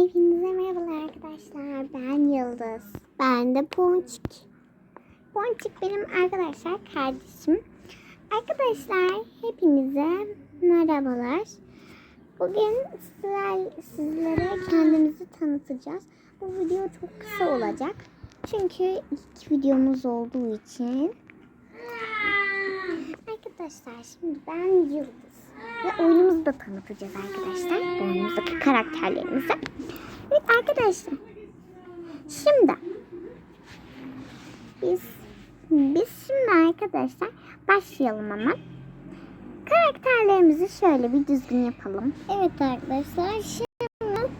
Hepinize merhabalar arkadaşlar. Ben Yıldız. Ben de Ponçik. Ponçik benim arkadaşlar kardeşim. Arkadaşlar hepinize merhabalar. Bugün sizler, sizlere kendimizi tanıtacağız. Bu video çok kısa olacak. Çünkü ilk videomuz olduğu için. Arkadaşlar şimdi ben Yıldız. Ve oyunumuzu da tanıtacağız arkadaşlar. Oyunumuzdaki karakterlerimizi. Evet arkadaşlar. Şimdi biz biz şimdi arkadaşlar başlayalım hemen. Karakterlerimizi şöyle bir düzgün yapalım. Evet arkadaşlar şimdi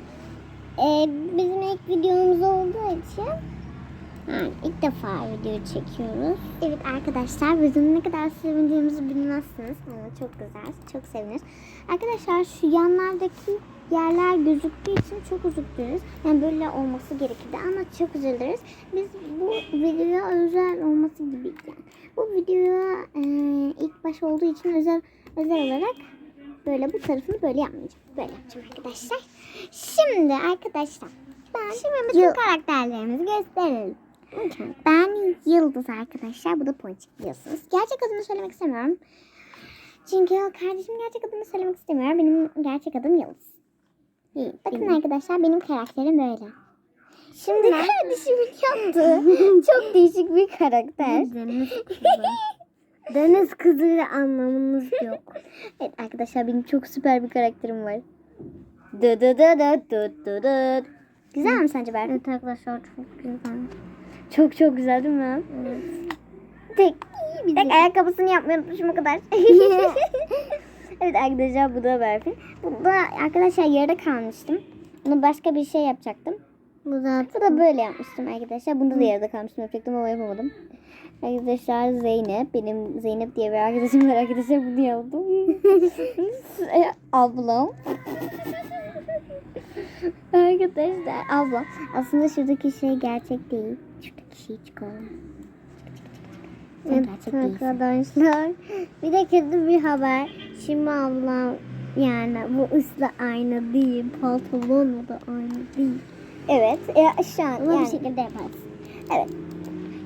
e, bizim ilk videomuz olduğu için yani ilk defa video çekiyoruz. Evet arkadaşlar bizim ne kadar sevindiğimizi bilmezsiniz. Yani çok güzel, çok seviniriz. Arkadaşlar şu yanlardaki yerler gözüktüğü için çok üzülürüz. Yani böyle olması gerekirdi ama çok üzülürüz. Biz bu videoya özel olması gibi yani. Bu videoya e, ilk baş olduğu için özel özel olarak böyle bu tarafını böyle yapmayacağım. Böyle yapacağım arkadaşlar. Şimdi arkadaşlar ben şimdi bütün karakterlerimizi gösterelim. Ben Yıldız arkadaşlar. Bu da Ponçik biliyorsunuz. Gerçek adını söylemek istemiyorum. Çünkü kardeşim gerçek adını söylemek istemiyor. Benim gerçek adım Yıldız. İyi. Bakın arkadaşlar benim karakterim böyle. Şimdi kardeşim yaptı. Çok değişik bir karakter. Deniz kızı. Deniz kızı anlamınız yok. Evet arkadaşlar benim çok süper bir karakterim var. Dı dı dı dı dı dı dı. Güzel mi sence Berk? Evet arkadaşlar çok güzel. Çok çok güzel değil mi? Evet. Tek, tek ayakkabısını yapmayı unutmuşum o kadar. evet arkadaşlar bu da Berfin. Bu da arkadaşlar yarıda kalmıştım. Bunu başka bir şey yapacaktım. Bu da Bu da böyle yapmıştım arkadaşlar. Bunda da yarıda kalmıştım yapacaktım ama yapamadım. Arkadaşlar Zeynep. Benim Zeynep diye bir arkadaşım var arkadaşlar bunu yaptım. Ablam. arkadaşlar ablam. Aslında şuradaki şey gerçek değil. Şey Evet arkadaşlar. Bir de kötü bir haber. Şimdi ablam yani bu ısla aynı değil. Pantolonla da aynı değil. Evet. E, şu an Ama yani, bir şekilde yaparız. Evet.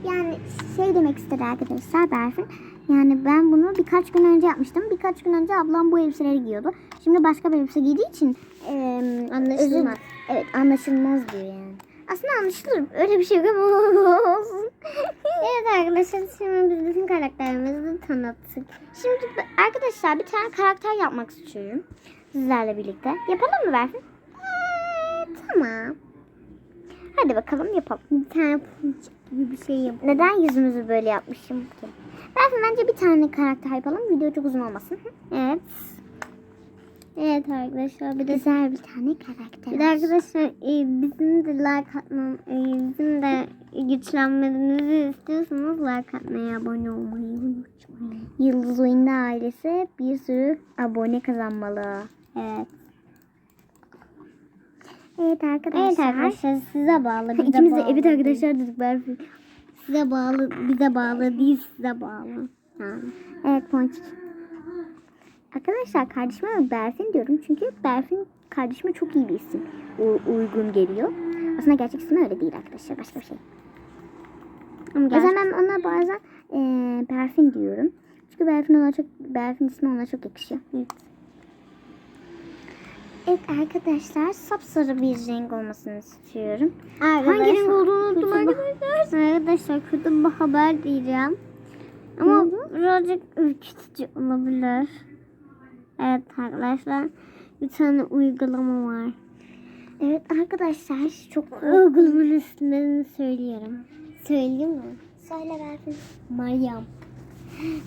Yani şey demek istedi arkadaşlar Berfin. Yani ben bunu birkaç gün önce yapmıştım. Birkaç gün önce ablam bu elbiseleri giyiyordu. Şimdi başka bir elbise giydiği için e, Anlaşılmaz. özür- Evet anlaşılmaz diyor yani. Aslında anlaşılır. Öyle bir şey yok ama olsun. Evet arkadaşlar şimdi biz bütün karakterimizi tanıttık. Şimdi arkadaşlar bir tane karakter yapmak istiyorum. Sizlerle birlikte. Yapalım mı Berfin? Ee, tamam. Hadi bakalım yapalım. Bir tane punçik gibi bir şey yap. Neden yüzümüzü böyle yapmışım ki? Berfin bence bir tane karakter yapalım. Video çok uzun olmasın. Evet. Evet arkadaşlar bir de Güzel bir tane karakter. Bir de arkadaşlar e, bizim de like atmam, e, bizim de güçlenmemizi istiyorsanız like atmayı, abone olmayı unutmayın. Yıldız Oyunda ailesi bir sürü abone kazanmalı. Evet. Evet arkadaşlar. Evet arkadaşlar size bağlı, bize İkimiz de bağlı. evet arkadaşlar dedik Berfin. Size bağlı, bize bağlı değil, size bağlı. Yani. Evet Ponçik. Arkadaşlar kardeşime Berfin diyorum çünkü Berfin kardeşime çok iyi bir isim. U- uygun geliyor. Aslında gerçek ismi öyle değil arkadaşlar. Başka bir şey. Ama O gerçek- zaman ona bazen eee Berfin diyorum. Çünkü Berfin ona çok Berfin ismi ona çok yakışıyor. Evet. Evet arkadaşlar sapsarı bir renk olmasını istiyorum. Arkadaşlar, Hangi renk olduğunu unuttum arkadaşlar. Arkadaşlar kötü bir haber diyeceğim. Ama birazcık ürkütücü olabilir. Evet arkadaşlar bir tane uygulama var. Evet arkadaşlar çok Uygulamanın isimlerini söylüyorum. Söyleyeyim mi? Söyle Berfin. Meryem.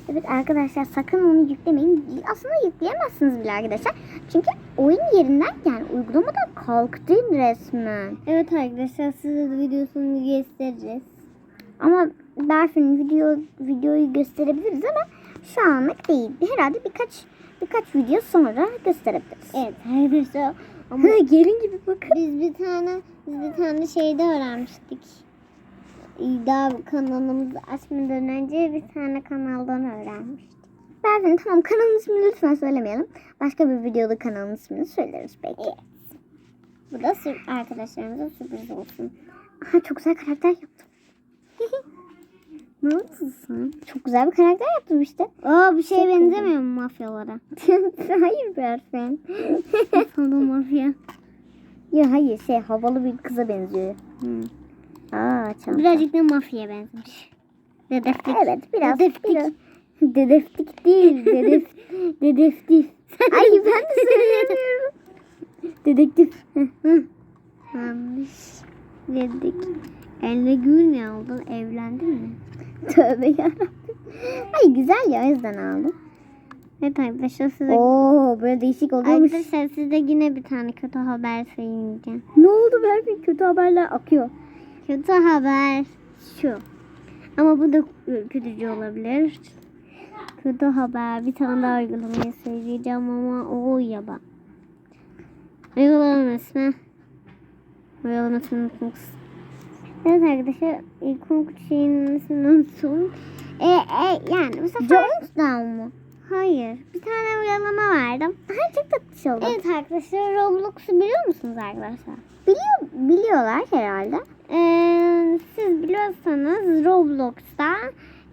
Evet arkadaşlar sakın onu yüklemeyin. Aslında yükleyemezsiniz bile arkadaşlar. Çünkü oyun yerinden yani uygulamadan kalktı resmen. Evet arkadaşlar size de videosunu göstereceğiz. Ama Berfin video videoyu gösterebiliriz ama şu anlık değil. Herhalde birkaç birkaç video sonra gösterebiliriz. Evet arkadaşlar ama Gelin gibi bakın. biz bir tane biz bir tane şeyde öğrenmiştik. Daha kanalımızı açmadan önce bir tane kanaldan öğrenmiştik. Berfin tamam kanalın ismini lütfen söylemeyelim. Başka bir videoda kanalın ismini söyleriz belki. Bu da sür arkadaşlarımıza sürpriz olsun. Aha, çok güzel karakter yaptım. Sen? Çok güzel bir karakter yaptım işte. Aa bir şeye Çok benzemiyor mu mafyalara? hayır Berfen. Sana mafya. ya hayır şey havalı bir kıza benziyor. Hı. Aa çanta. Birazcık da mafyaya benzemiş. Dedektif. Evet biraz. Dedektif. biraz. Dedektif değil. Dedef, dedektif. Ay ben de söyleyemiyorum. Dedektif. Yanlış. Dedik. Eline gül ne aldın? Evlendin mi? Tövbe yarabbim. Ay güzel ya o yüzden aldım. Evet arkadaşlar size... Oo böyle değişik oluyormuş. Arkadaşlar size yine bir tane kötü haber söyleyeceğim. Ne oldu Berfin? Kötü haberler akıyor. Kötü haber şu. Ama bu da ürkütücü olabilir. Kötü haber. Bir tane daha uygulamayı söyleyeceğim ama o yaba. Uygulama ismi. Uygulama ismini unutmak Evet arkadaşlar ilk konuk şeyin ismini unuttum. E, e, yani bu sefer... Jonestown mu? Hayır. Bir tane uygulama verdim. Aha çok tatlış oldu. Evet arkadaşlar Roblox'u biliyor musunuz arkadaşlar? Biliyor, biliyorlar herhalde. Ee, siz biliyorsanız Roblox'ta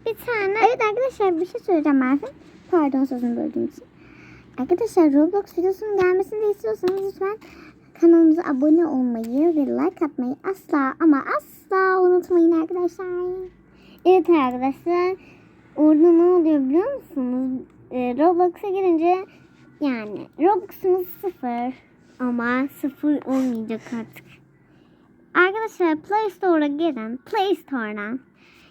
bir tane Evet arkadaşlar bir şey söyleyeceğim Berfin. Pardon sözünü böldüğüm için. Arkadaşlar Roblox videosunun gelmesini de istiyorsanız lütfen kanalımıza abone olmayı ve like atmayı asla ama asla unutmayın arkadaşlar. evet arkadaşlar orada ne oluyor biliyor musunuz? Ee, Roblox'a girince yani Roblox'umuz sıfır ama sıfır olmayacak artık. Arkadaşlar Play Store'a girin. Play Store'dan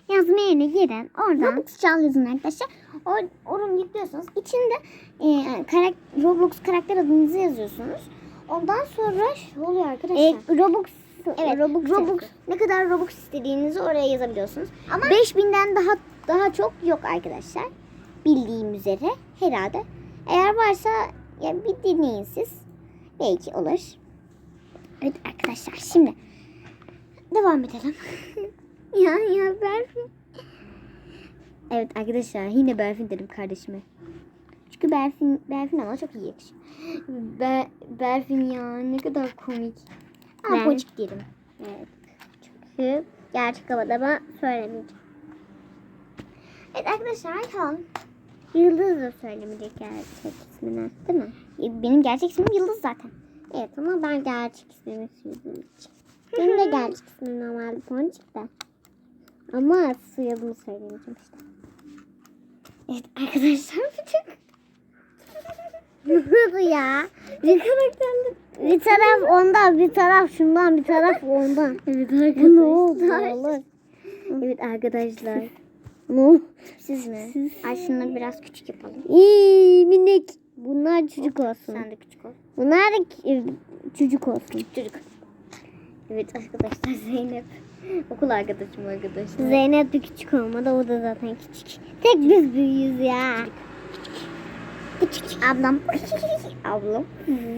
yazma yerine girin. Oradan Roblox çal yazın arkadaşlar. O, onu yüklüyorsunuz. İçinde e, karak, Roblox karakter adınızı yazıyorsunuz. Ondan sonra oluyor arkadaşlar. e, Roblox Evet, Robux Robux, ne kadar Robux istediğinizi oraya yazabiliyorsunuz. Ama 5000'den daha daha çok yok arkadaşlar. Bildiğim üzere herhalde. Eğer varsa ya bir dinleyin siz. Belki olur. Evet arkadaşlar şimdi devam edelim. ya ya Berfin. Evet arkadaşlar yine Berfin dedim kardeşime. Çünkü Berfin Berfin ama çok iyi yakışıyor. Be, Berfin ya ne kadar komik. Ama Ben- Ponçik diyelim. Evet. Çünkü gerçek ben söylemeyeceğim. Evet arkadaşlar Ayhan. Yıldız da söylemeyecek gerçek ismini. Değil mi? E, Benim gerçek ismim Yıldız zaten. Evet ama ben gerçek ismini söylediğim için. Benim de gerçek ismim normalde Ponçik de. Ama soyadımı söylemeyeceğim işte. Evet arkadaşlar bütün ya? Bir. Bir taraf ondan, bir taraf şundan, bir taraf ondan. Evet Bu ne oldu? Evet arkadaşlar. Ne? Siz mi? Ay şunları biraz küçük yapalım. İyi minik. Bunlar çocuk olsun. Sen de küçük ol. Bunlar da e, çocuk olsun. Çocuk. Evet arkadaşlar Zeynep. Okul arkadaşım arkadaşlar. Zeynep de küçük olmadı. O da zaten küçük. Tek biz büyüğüz ya. Küçük. Ablam. Ablam.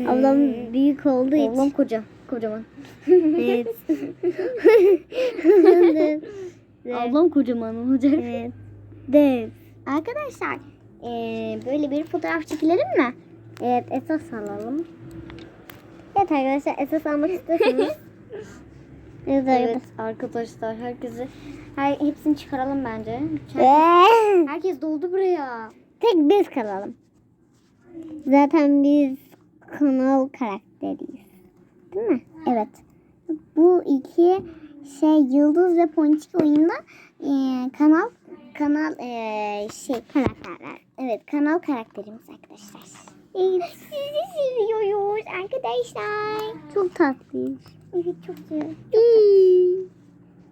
Ablam büyük olduğu için. Ablam koca. Kocaman. Evet. Evet. Ablam kocaman olacak. Evet. Dev. Arkadaşlar eee, böyle bir fotoğraf çekilelim mi? Evet esas alalım. Evet arkadaşlar esas almak istiyorsanız. evet Evet arkadaşlar herkesi her hepsini çıkaralım bence. arkadaşlar. Herkes doldu buraya. Tek biz kalalım. Zaten biz kanal karakteriyiz. Değil mi? Evet. Bu iki şey Yıldız ve Ponçik oyunda eee, kanal kanal eee, şey Karakterler. evet kanal karakterimiz arkadaşlar. Evet, sizi seviyoruz arkadaşlar. Çok tatlıyız. Evet çok güzel.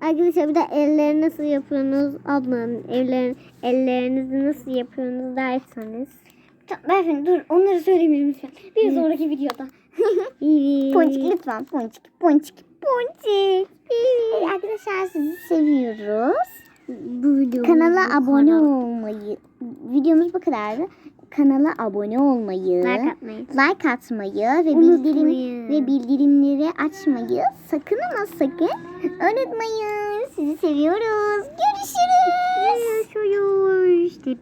Arkadaşlar bir de elleri nasıl yapıyorsunuz? Ablanın ellerin, ellerinizi nasıl yapıyorsunuz derseniz. Beyefendi dur onları söylemeyelim lütfen. Bir sonraki videoda. Ponçik lütfen ponçik ponçik ponçik. Evet, arkadaşlar sizi seviyoruz. Bu videomuz Kanala abone kadar. olmayı, videomuz bu kadardı. Kanala abone olmayı, Like atmayı. like atmayı ve Unutmayın. bildirim ve bildirimleri açmayı sakın ama sakın unutmayın. Sizi seviyoruz. Görüşürüz. Görüşürüz.